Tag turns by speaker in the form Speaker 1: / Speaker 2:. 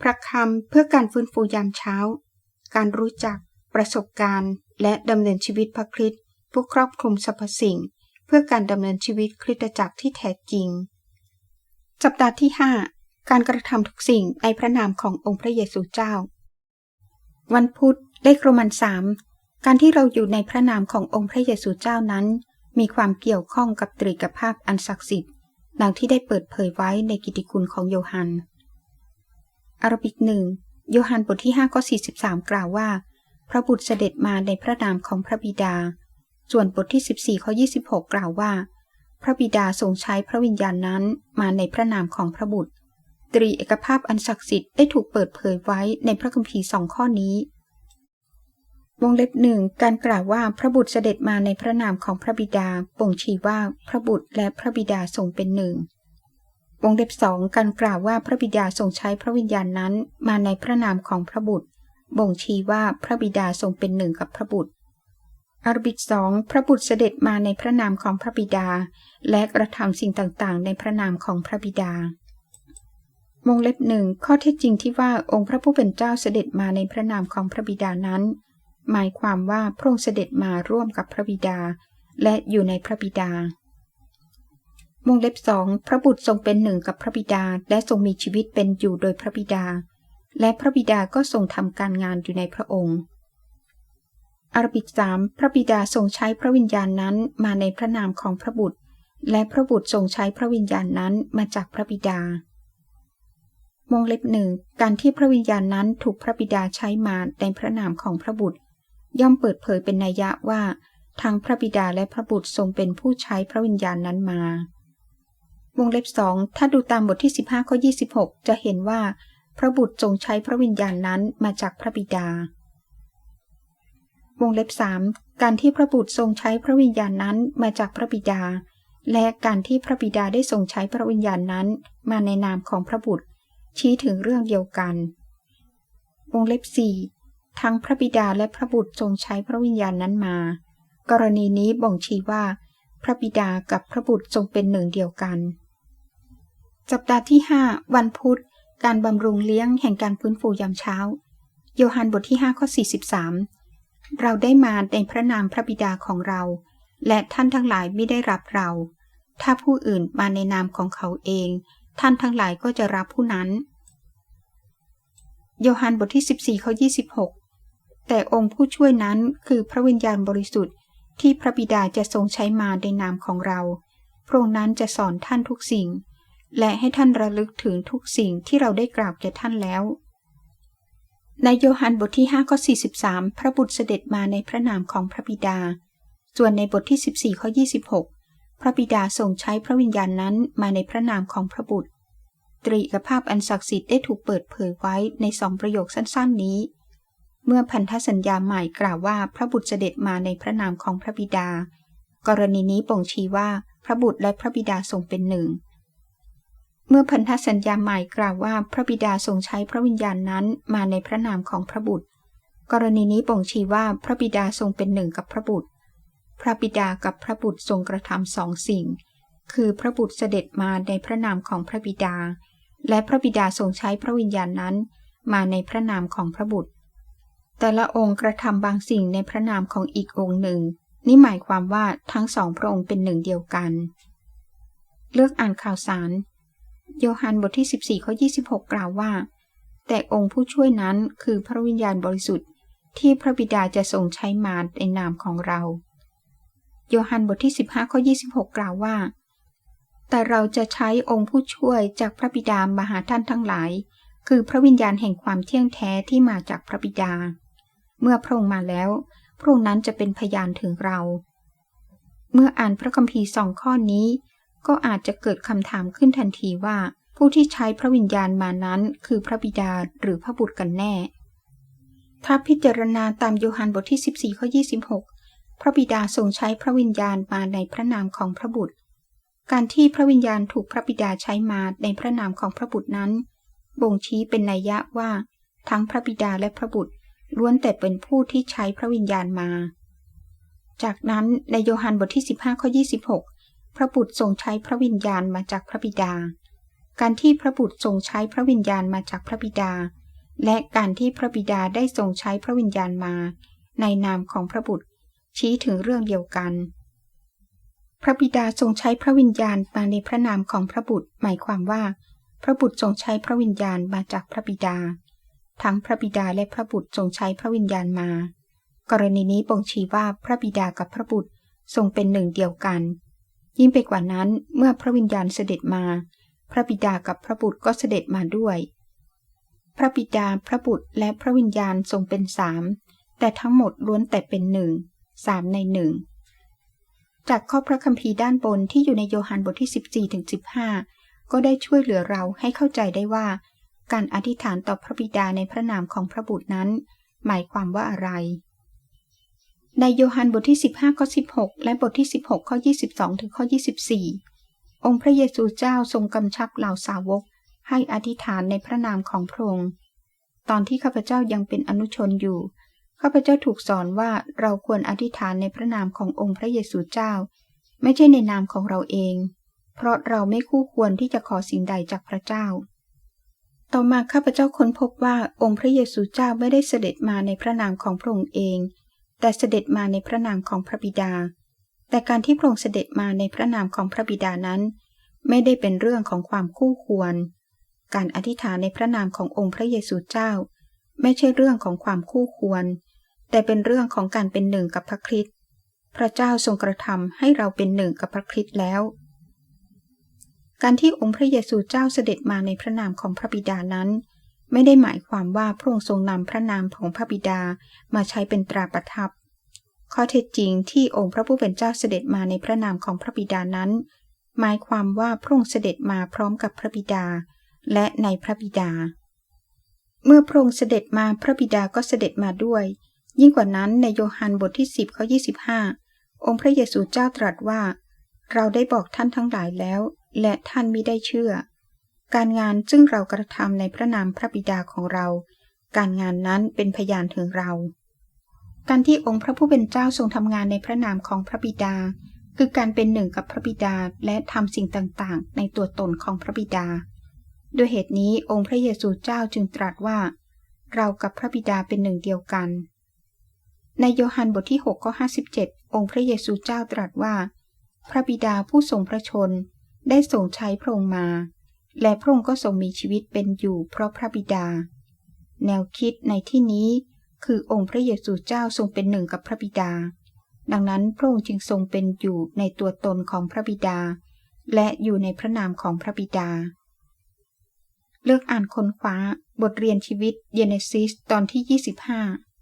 Speaker 1: พระคำเพื่อการฟื้นฟูยามเช้า การรู้จัก ประสบการณ์ และดำเนินชีวิตพระคริสต์ผู้ครอบคลุมสรรพสิ่ง เพื่อการดำเนินชีวิตคริสตจักรที่แท้จริง สัปดาห์ที่ 5 การกระทำทุกสิ่งในพระนามขององค์พระเยซูเจ้า วันพุธเลขโรมันสามการที่เราอยู่ในพระนามขององค์พระเยซูเจ้านั้น มีความเกี่ยวข้องกับตรีกภาพอันศักดิ์สิทธิ์ดังที่ได้เปิดเผยไว้ในกิตติคุณของโยฮัน อารบิกหนึ่งโยฮันบทที่5ข้อ43 กล่าวว่า พระบุตรเสด็จมาในพระนามของพระบิดา ส่วนบทที่ 14ข้อ26 กล่าวว่า พระบิดาทรงใช้พระวิญญาณนั้นมาในพระนามของพระบุตร ตรีเอกภาพอันศักดิ์สิทธิ์ได้ถูกเปิดเผยไว้ในพระคัมภีร์สองข้อนี้ วงเล็บหนึ่งการกล่าวว่าพระบุตรเสด็จมาในพระนามของพระบิดาบ่งชี้ว่าพระบุตรและพระบิดาทรงเป็นหนึ่ง วงเล็บสองการกล่าวว่าพระบิดาทรงใช้พระวิญญาณนั้นมาในพระนามของพระบุตร บ่งชี้ว่าพระบิดาทรงเป็นหนึ่งกับพระบุตรอารบิกสองพระบุตรเสด็จมาในพระนามของพระบิดา และกระทำสิ่งต่างๆ ในพระนามของพระบิดาวงเล็บหนึ่งข้อเท็จจริงที่ว่าองค์พระผู้เป็นเจ้าเสด็จมาในพระนามของพระบิดานั้น หมายความว่าพระองค์เสด็จมาร่วมกับพระบิดา และอยู่ในพระบิดา วงเล็บสองพระบุตรทรงเป็นหนึ่งกับพระบิดา และทรงมีชีวิตเป็นอยู่โดยพระบิดา และพระบิดาก็ทรงทำการงานอยู่ในพระองค์อารบิกสามพระบิดาทรงใช้พระวิญญาณนั้นมาในพระนามของพระบุตร และพระบุตรทรงใช้พระวิญญาณนั้นมาจากพระบิดาวงเล็บหนึ่งการที่พระวิญญาณนั้นถูกพระบิดาใช้มาในพระนามของพระบุตร ย่อมเปิดเผยเป็นนัยยะว่าทั้งพระบิดาและพระบุตรทรงเป็นผู้ใช้พระวิญญาณนั้นมา วงเล็บสองถ้าดูตามบทที่ 15ข้อ26 จะเห็นว่า พระบุตรทรงใช้พระวิญญาณนั้นมาจากพระบิดา วงเล็บสามการที่พระบุตรทรงใช้พระวิญญาณนั้นมาจากพระบิดา และการที่พระบิดาได้ทรงใช้พระวิญญาณนั้น มาในนามของพระบุตร ชี้ถึงเรื่องเดียวกัน วงเล็บสี่ทั้งพระบิดาและพระบุตรทรงใช้พระวิญญาณนั้นมา กรณีนี้บ่งชี้ว่า พระบิดากับพระบุตรทรงเป็นหนึ่งเดียวกัน สัปดาห์ที่ 5 วันพุธ การบำรุงเลี้ยงแห่งการฟื้นฟูยามเช้า โยฮันบทที่5ข้อ43 เราได้มาในพระนามพระบิดาของเรา และท่านทั้งหลายไม่ได้รับเรา ถ้าผู้อื่นมาในนามของเขาเอง ท่านทั้งหลายก็จะรับผู้นั้น โยฮันบทที่14ข้อ26 แต่องค์ผู้ช่วยนั้นคือพระวิญญาณบริสุทธิ์ที่พระบิดาจะทรงใช้มาในนามของเรา พระองค์นั้นจะสอนท่านทุกสิ่ง และให้ท่านระลึกถึงทุกสิ่งที่เราได้กล่าวแก่ท่านแล้ว ในโยฮันบทที่5ข้อ43 พระบุตรเสด็จมาในพระนามของพระบิดา ส่วนในบทที่ 14ข้อ26 พระบิดาทรงใช้พระวิญญาณนั้นมาในพระนามของพระบุตร ตรีกภาพอันศักดิ์สิทธิ์ได้ถูกเปิดเผยไว้ในสองประโยคสั้นๆนี้ เมื่อพันธสัญญาใหม่กล่าวว่าพระบุตรเสด็จมาในพระนามของพระบิดา กรณีนี้บ่งชี้ว่าพระบุตรและพระบิดาทรงเป็นหนึ่ง เมื่อพันธสัญญาใหม่กล่าวว่าพระบิดาทรงใช้พระวิญญาณนั้นมาในพระนามของพระบุตร กรณีนี้บ่งชี้ว่าพระบิดาทรงเป็นหนึ่งกับพระบุตร พระบิดากับพระบุตรทรงกระทำสองสิ่ง คือพระบุตรเสด็จมาในพระนามของพระบิดา และพระบิดาทรงใช้พระวิญญาณนั้น มาในพระนามของพระบุตร แต่ละองค์กระทำบางสิ่งในพระนามของอีกองค์หนึ่ง นี่หมายความว่าทั้งสองพระองค์เป็นหนึ่งเดียวกัน เลือกอ่านข่าวสาร โยฮันบทที่ 14ข้อ26 กล่าวว่า แต่องค์ผู้ช่วยนั้นคือพระวิญญาณบริสุทธิ์ ที่พระบิดาจะทรงใช้มาในนามของเรา โยฮันบทที่ 15ข้อ26 กล่าวว่า แต่เราจะใช้องค์ผู้ช่วยจากพระบิดามาหาท่านทั้งหลาย คือพระวิญญาณแห่งความเที่ยงแท้ที่มาจากพระบิดา เมื่อพระองค์มาแล้ว พระองค์นั้นจะเป็นพยานถึงเรา เมื่ออ่านพระคัมภีร์สองข้อนี้ ก็อาจจะเกิดคำถามขึ้นทันทีว่า ผู้ที่ใช้พระวิญญาณมานั้น คือพระบิดาหรือพระบุตรกันแน่ ถ้าพิจารณาตามโยฮันบทที่ 14ข้อ26 พระบิดาทรงใช้พระวิญญาณมาในพระนามของพระบุตร การที่พระวิญญาณถูกพระบิดาใช้มาในพระนามของพระบุตรนั้น บ่งชี้เป็นนัยยะว่า ทั้งพระบิดาและพระบุตรล้วนแต่เป็นผู้ที่ใช้พระวิญญาณมา จากนั้นในโยฮันบทที่ 15ข้อ26 พระบุตรทรงใช้พระวิญญาณมาจากพระบิดา การที่พระบุตรทรงใช้พระวิญญาณมาจากพระบิดา และการที่พระบิดาได้ทรงใช้พระวิญญาณมา ในนามของพระบุตร ชี้ถึงเรื่องเดียวกัน พระบิดาทรงใช้พระวิญญาณมาในพระนามของพระบุตร หมายความว่า พระบุตรทรงใช้พระวิญญาณมาจากพระบิดา ทั้งพระบิดาและพระบุตรทรงใช้พระวิญญาณมา กรณีนี้บ่งชี้ว่าพระบิดากับพระบุตรทรงเป็นหนึ่งเดียวกัน ยิ่งไปกว่านั้นเมื่อพระวิญญาณเสด็จมา พระบิดากับพระบุตรก็เสด็จมาด้วย พระบิดาพระบุตรและพระวิญญาณทรงเป็นสามแต่ทั้งหมดล้วนแต่เป็นหนึ่งสามในหนึ่งจากข้อพระคัมภีร์ด้านบนที่อยู่ในโยฮันบทที่ 14ถึง15 ก็ได้ช่วยเหลือเราให้เข้าใจได้ว่า การอธิษฐานต่อพระบิดาในพระนามของพระบุตรนั้น หมายความว่าอะไร ในโยฮันบทที่ 15 ข้อ 16 และบทที่ 16 ข้อ 22 ถึงข้อ 24 องค์พระเยซูเจ้าทรงกำชับเหล่าสาวก ให้อธิษฐานในพระนามของพระองค์ ตอนที่ข้าพเจ้ายังเป็นอนุชนอยู่ ข้าพเจ้าถูกสอนว่าเราควรอธิษฐานในพระนามขององค์พระเยซูเจ้า ไม่ใช่ในนามของเราเอง เพราะเราไม่คู่ควรที่จะขอสิ่งใดจากพระเจ้า ต่อมาข้าพเจ้าค้นพบว่าองค์พระเยซูเจ้าไม่ได้เสด็จมาในพระนามของพระองค์เอง แต่เสด็จมาในพระนามของพระบิดา แต่การที่พระองค์เสด็จมาในพระนามของพระบิดานั้น ไม่ได้เป็นเรื่องของความคู่ควร การอธิษฐานในพระนามขององค์พระเยซูเจ้า ไม่ใช่เรื่องของความคู่ควร แต่เป็นเรื่องของการเป็นหนึ่งกับพระคริสต์พระเจ้าทรงกระทำให้เราเป็นหนึ่งกับพระคริสต์แล้ว การที่องค์พระเยซูเจ้าเสด็จมาในพระนามของพระบิดานั้น ไม่ได้หมายความว่าพระองค์ทรงนำพระนามของพระบิดามาใช้เป็นตราประทับ ข้อเท็จจริงที่องค์พระผู้เป็นเจ้าเสด็จมาในพระนามของพระบิดานั้น หมายความว่าพระองค์เสด็จมาพร้อมกับพระบิดา และในพระบิดา เมื่อพระองค์เสด็จมาพระบิดาก็เสด็จมาด้วย ยิ่งกว่านั้นในโยฮันบทที่ 10ข้อ25 องค์พระเยซูเจ้าตรัสว่า เราได้บอกท่านทั้งหลายแล้ว และท่านมิได้เชื่อ การงานซึ่งเรากระทำในพระนามพระบิดาของเรา การงานนั้นเป็นพยานถึงเรา การที่องค์พระผู้เป็นเจ้าทรงทำงานในพระนามของพระบิดา คือการเป็นหนึ่งกับพระบิดาและทำสิ่งต่างๆ ในตัวตนของพระบิดา ด้วยเหตุนี้องค์พระเยซูเจ้าจึงตรัสว่า เรากับพระบิดาเป็นหนึ่งเดียวกัน ในโยฮันบทที่6ข้อ57 องค์พระเยซูเจ้าตรัสว่า พระบิดาผู้ทรงพระชน ได้ทรงใช้พระองค์มา และพระองค์ก็ทรงมีชีวิตเป็นอยู่เพราะพระบิดา แนวคิดในที่นี้คือองค์พระเยซูเจ้าทรงเป็นหนึ่งกับพระบิดา ดังนั้นพระองค์จึงทรงเป็นอยู่ในตัวตนของพระบิดา และอยู่ในพระนามของพระบิดา เลือกอ่านค้นคว้าบทเรียนชีวิตเยเนซิสตอนที่ 25